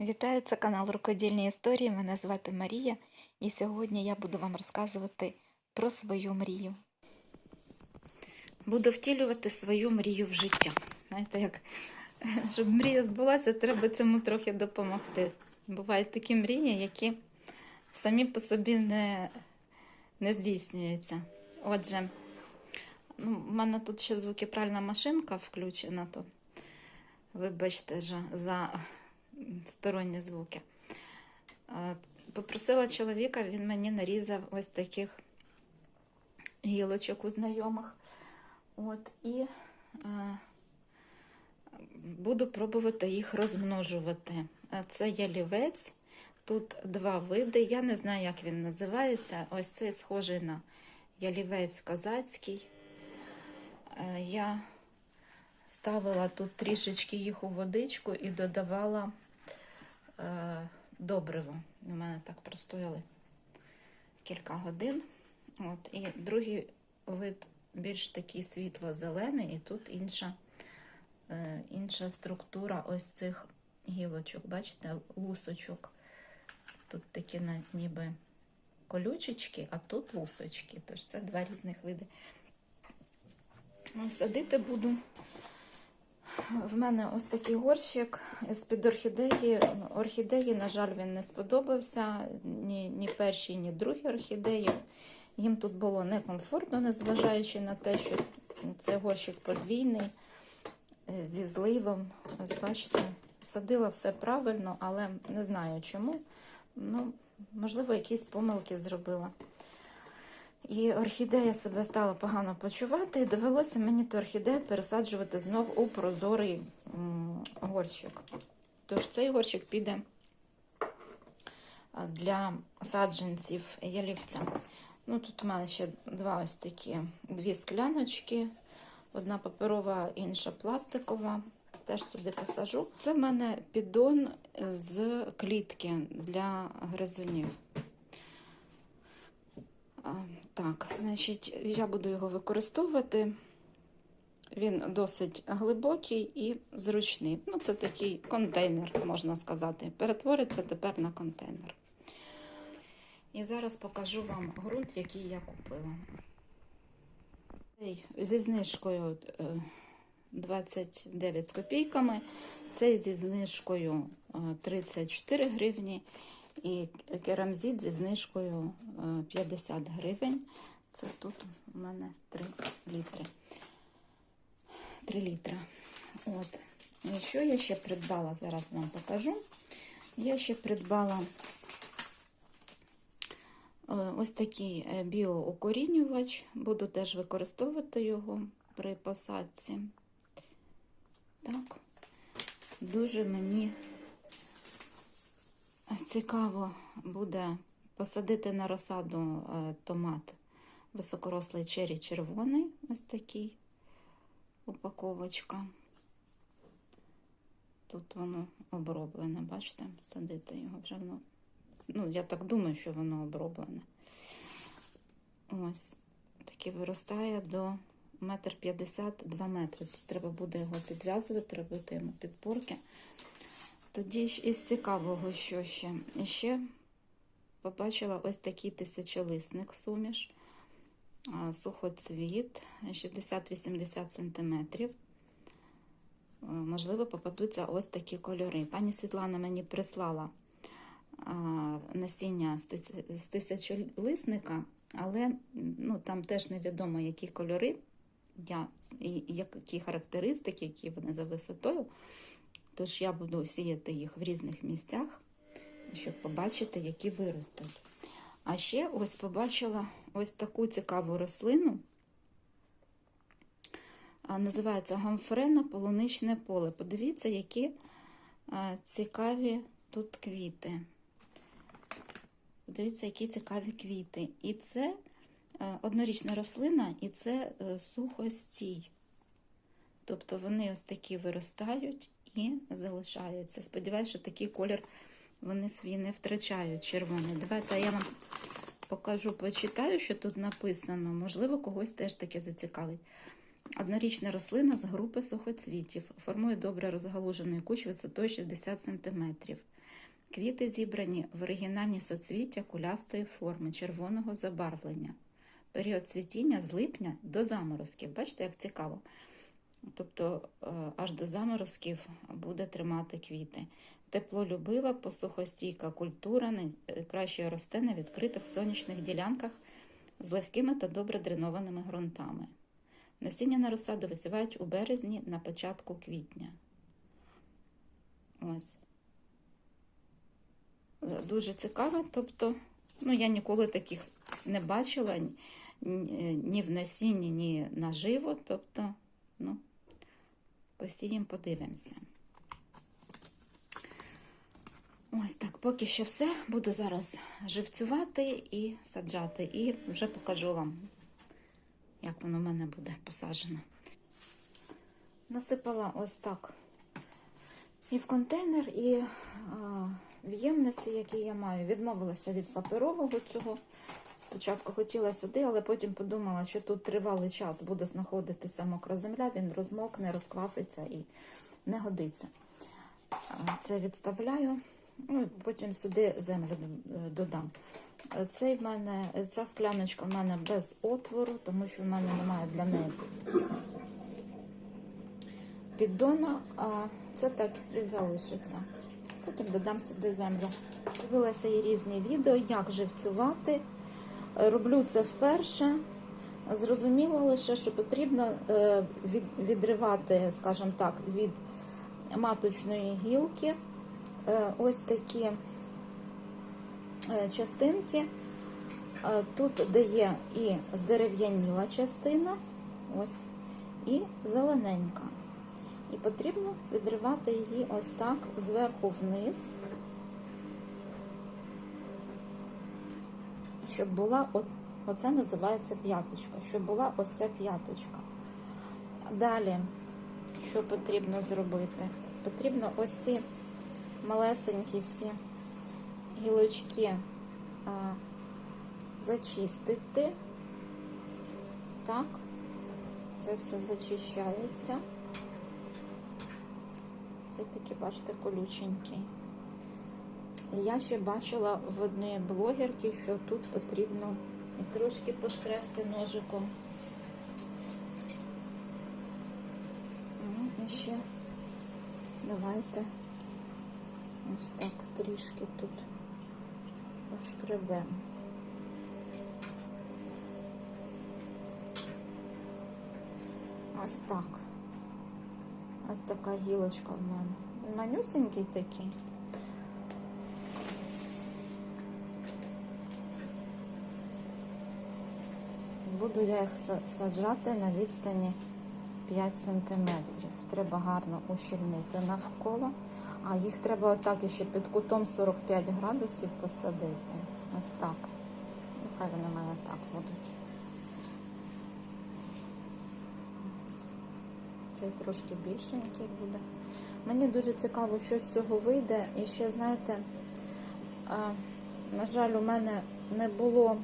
Вітаю, це канал Рукодільні історії. Мене звати Марія, і сьогодні я буду вам розказувати про свою мрію. Буду втілювати свою мрію в життя. Знаєте, як щоб мрія збулася, треба цьому трохи допомогти. Бувають такі мрії, які самі по собі не, не здійснюються. Отже, ну, в мене тут ще звукопральна машинка включена, то вибачте за сторонні звуки. Е, Попросила чоловіка, він мені нарізав ось таких гілочок у знайомих. От, і е, буду пробувати їх розмножувати. Е, Це ялівець, тут два види. Я не знаю, як він називається. Ось цей схожий на ялівець казацький. Е, Я ставила тут трішечки їх у водичку і додавала добриво. У мене так простояли кілька годин. От. І другий вид більш такий світло-зелений, і тут інша, е, інша структура ось цих гілочок. Бачите, лусочок. Тут такі ніби колючечки, а тут лусочки. Тож це два різних види. Садити буду. В мене ось такий горщик з-під орхідеї. Орхідеї, на жаль, він не сподобався. Ні, ні першій, ні другій орхідеї. Їм тут було некомфортно, незважаючи на те, що це горщик подвійний е, зі зливом. Ось бачите, садила все правильно, але не знаю чому. Ну, можливо, якісь помилки зробила. І орхідея себе стала погано почувати, і довелося мені ту орхідею пересаджувати знов у прозорий горщик. Тож цей горщик піде для саджанців ялівця. Ну, тут у мене ще два ось такі дві скляночки, одна паперова, інша пластикова. Теж сюди посажу. Це в мене піддон з клітки для гризунів. Так, значить, я буду його використовувати. Він досить глибокий і зручний. Ну, це такий контейнер, можна сказати. Перетвориться тепер на контейнер. І зараз покажу вам ґрунт, який я купила. Цей Зі знижкою е, 29 з копійками. Цей зі знижкою е, 34 гривні. І керамзит зі знижкою е, 50 гривень. Це тут у мене 3 літри. 3 літра. От. І що я ще придбала? Зараз вам покажу. Я ще придбала е, ось такий е, біоукорінювач. Буду теж використовувати його при посадці. Так. Дуже мені Цікаво буде посадити на розсаду е, томат високорослий чері червоний, ось такий упаковочка. Тут воно оброблене, бачите, садити його вже воно. Ну, я так думаю, що воно оброблене. Ось, таки виростає до метр п'ятдесят, два метри. Тут треба буде його підв'язувати, робити йому підпорки. Тоді ж із цікавого, що ще? Ще побачила ось такий тисячолисник суміш, сухоцвіт 60-80 см. Можливо, попадуться ось такі кольори. Пані Світлана мені прислала насіння з тисячолисника, але ну, там теж невідомо, які кольори, і які характеристики, які вони за висотою. Тож я буду сіяти їх в різних місцях, щоб побачити, які виростуть. А ще ось побачила ось таку цікаву рослину. Називається гамфрена полуничне поле. Подивіться, які цікаві тут квіти. Подивіться, які цікаві квіти. І це однорічна рослина, і це е, сухостій. Тобто вони ось такі виростають і залишаються. Сподіваюся, що такий колір вони свій не втрачають червоний. Давайте я вам покажу, почитаю, що тут написано. Можливо, когось теж таке зацікавить. Однорічна рослина з групи сухоцвітів. Формує добре розгалужений кущ висотою 60 см. Квіти зібрані в оригінальні соцвіття кулястої форми червоного забарвлення. Період цвітіння з липня до заморозків. Бачите, як цікаво. Тобто е, аж до заморозків буде тримати квіти. Теплолюбива, посухостійка культура найкраще росте на відкритих сонячних ділянках з легкими та добре дренованими ґрунтами. Насіння на розсаду висівають у березні на початку квітня. Ось. Е, Дуже цікаво. Тобто, ну, я ніколи таких не бачила ні в насінні, ні наживо. Тобто, ну, посіємо, подивимося. Ось так, поки що все. Буду зараз живцювати і саджати. І вже покажу вам, як воно в мене буде посаджено. Насипала ось так і в контейнер, і а, в які я маю. Відмовилася від паперового цього. Спочатку хотіла сюди, але потім подумала, що тут тривалий час буде знаходитися мокра земля, він розмокне, розкваситься і не годиться. Це відставляю. Ну, потім сюди землю додам. Е, Цей в мене, ця скляночка в мене без отвору, тому що в мене немає для неї піддона, а це так і залишиться. Потім додам сюди землю. Дивилася і різні відео, як живцювати. Роблю це вперше. Зрозуміло лише, що потрібно е, відривати, скажімо так, від маточної гілки е, ось такі е, частинки. Тут де є і здерев'яніла частина, ось, і зелененька. І потрібно відривати її ось так зверху вниз, щоб була, от, оце називається п'яточка, щоб була ось ця п'яточка. Далі, що потрібно зробити? Потрібно ось ці малесенькі всі гілочки а, зачистити. Так, це все зачищається. Це такі, бачите, колюченькі. Я ще бачила в однієї блогерки, що тут потрібно трошки пошкребти ножиком. Ну, і ще давайте ось так трішки тут пошкребемо. Ось так. Ось така гілочка в мене. Манюсенький такий. Буду я їх саджати на відстані 5 см. Треба гарно ущільнити навколо. А їх треба отак ще під кутом 45 градусів посадити. Ось так. Нехай вони в мене так будуть. Цей трошки більшенький буде. Мені дуже цікаво, що з цього вийде. І ще, знаєте, на жаль, у мене не було,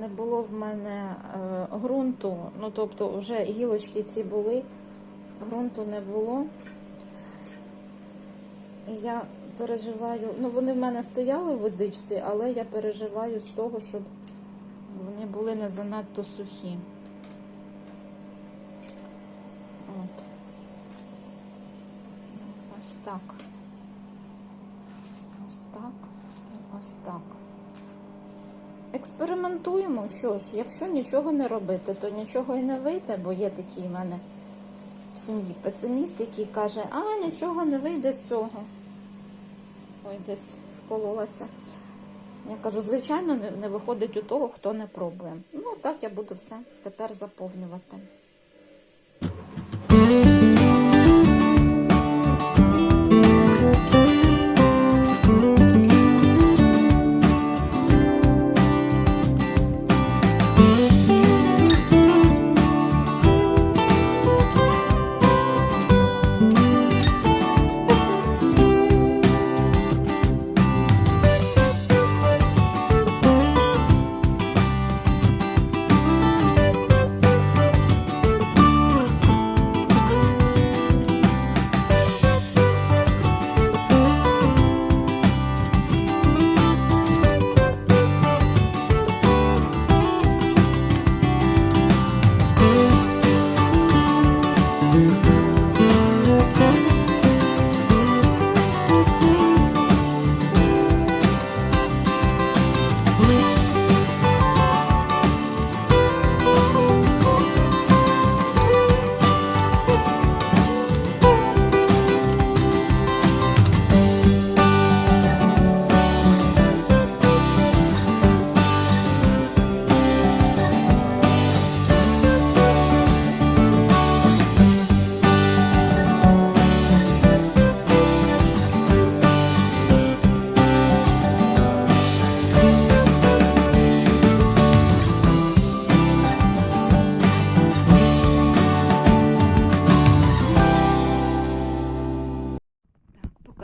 не було в мене е, ґрунту. Ну, тобто, вже гілочки ці були, ґрунту не було. І я переживаю, ну вони в мене стояли в водичці, але я переживаю з того, щоб вони були не занадто сухі. От. Ось так. Ось так. Ось так. Експериментуємо, що ж, якщо нічого не робити, то нічого і не вийде, бо є такий в мене в сім'ї песиміст, який каже, а нічого не вийде з цього. Ой, десь вкололася. Я кажу, звичайно, не, виходить у того, хто не пробує. Ну, так я буду все тепер заповнювати.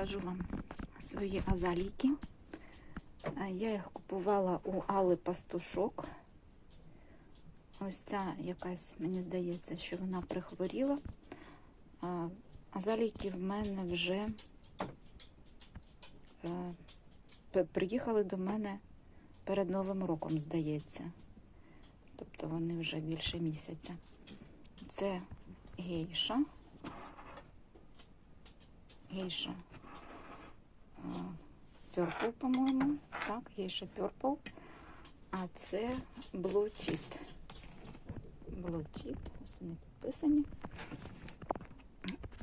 Покажу вам свої азалійки. Е, Я їх купувала у Алли Пастушок. Ось ця якась, мені здається, що вона прихворіла. А Азалійки в мене вже е, приїхали до мене перед Новим роком, здається. Тобто вони вже більше місяця. Це гейша. Гейша. Purple, по-моєму. Так, гейша Purple. А це Blue-Tit. Blue-Tit. Ось вони підписані.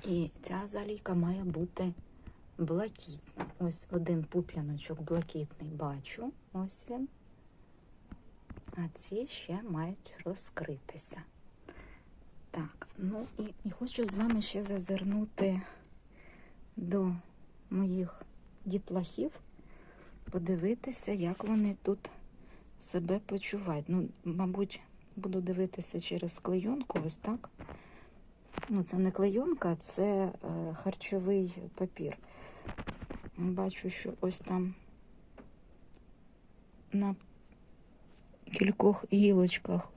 І ця залійка має бути блакитна. Ось один пуп'яночок блакитний бачу. Ось він. А ці ще мають розкритися. Так, ну і, і хочу з вами ще зазирнути до моїх дітлахів, подивитися, як вони тут себе почувають. Ну, мабуть, буду дивитися через клейонку, ось так. Ну, це не клейонка, це е, харчовий папір. Бачу, що ось там на кількох гілочках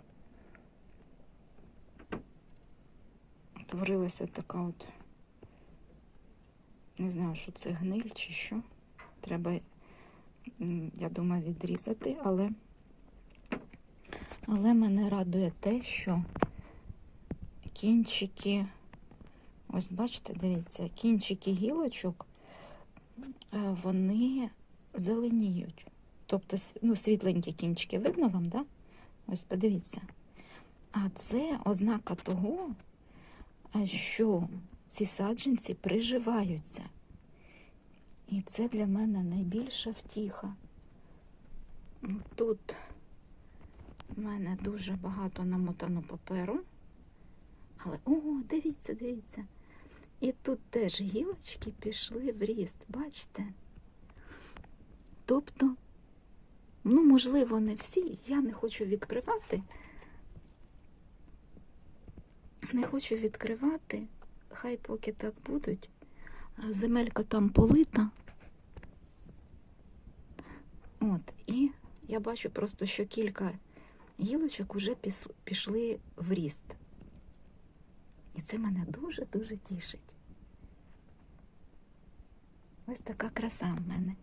творилася така от, не знаю, що це гниль чи що. Треба, я думаю, відрізати, але, але мене радує те, що кінчики, ось бачите, дивіться, кінчики гілочок, е, вони зеленіють. Тобто, ну, світленькі кінчики, видно вам, да? Ось подивіться. А це ознака того, що ці саджанці приживаються. І це для мене найбільша втіха. Тут в мене дуже багато намотано паперу. Але, о, дивіться, дивіться. І тут теж гілочки пішли в ріст, бачите? Тобто, ну, можливо, не всі, я не хочу відкривати. Не хочу відкривати, хай поки так будуть. Земелька там полита. От, і я бачу просто, що кілька гілочок вже пішли в ріст. І це мене дуже-дуже тішить. Ось така краса в мене.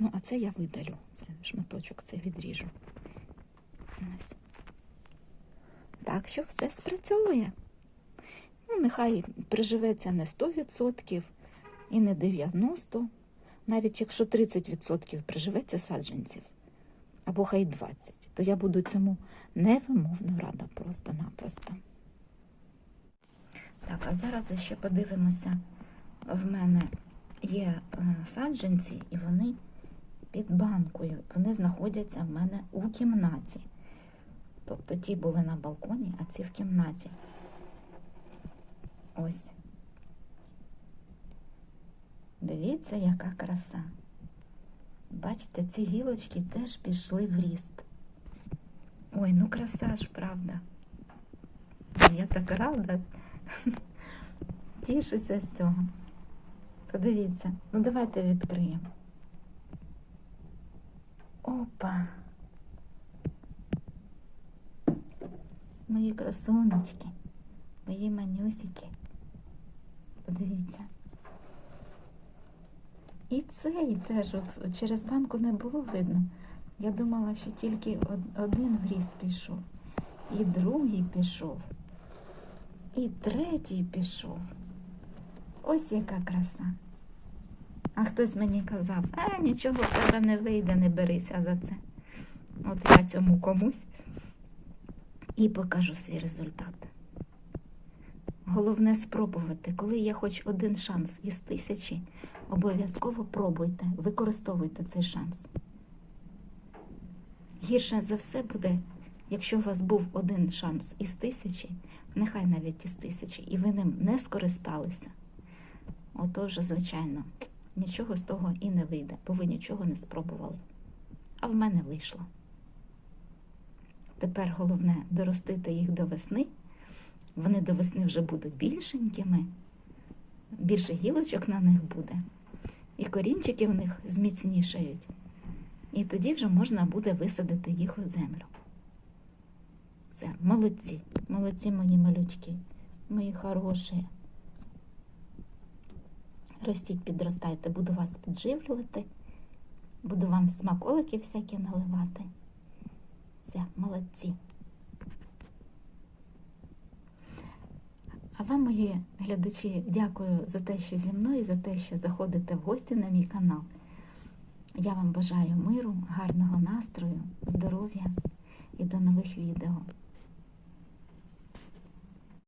Ну, а це я видалю. Це шматочок, це відріжу. Ось. Так що все спрацьовує. Ну, нехай приживеться не 100% і не 90%, навіть якщо 30% приживеться саджанців, або хай 20%, то я буду цьому невимовно рада просто-напросто. Так, а зараз ще подивимося. В мене є е, саджанці, і вони під банкою. Вони знаходяться в мене у кімнаті. Тобто ті були на балконі, а ці в кімнаті. Ось. Дивіться, яка краса. Бачите, ці гілочки теж пішли в ріст. Ой, ну краса ж, правда. Я так рада. Тішуся з цього. Подивіться. Ну, давайте відкриємо. Опа. Мої красунечки, мої манюсики. Подивіться. І цей теж через банку не було видно. Я думала, що тільки один в ріст пішов, і другий пішов, і третій пішов. Ось яка краса. А хтось мені казав, а нічого в тебе не вийде, не берися за це. От я цьому комусь і покажу свій результат. Головне спробувати, коли є хоч один шанс із тисячі, обов'язково пробуйте, використовуйте цей шанс. Гірше за все буде, якщо у вас був один шанс із тисячі, нехай навіть із тисячі, і ви ним не скористалися. Ото вже, звичайно, нічого з того і не вийде, бо ви нічого не спробували. А в мене вийшло. Тепер головне доростити їх до весни. Вони до весни вже будуть більшенькими, більше гілочок на них буде, і корінчики в них зміцнішають. І тоді вже можна буде висадити їх у землю. Все, молодці, молодці мої малючки, мої хороші. Ростіть, підростайте, буду вас підживлювати, буду вам смаколики всякі наливати. Все, молодці. А вам, мої глядачі, дякую за те, що зі мною, за те, що заходите в гості на мій канал. Я вам бажаю миру, гарного настрою, здоров'я і до нових відео.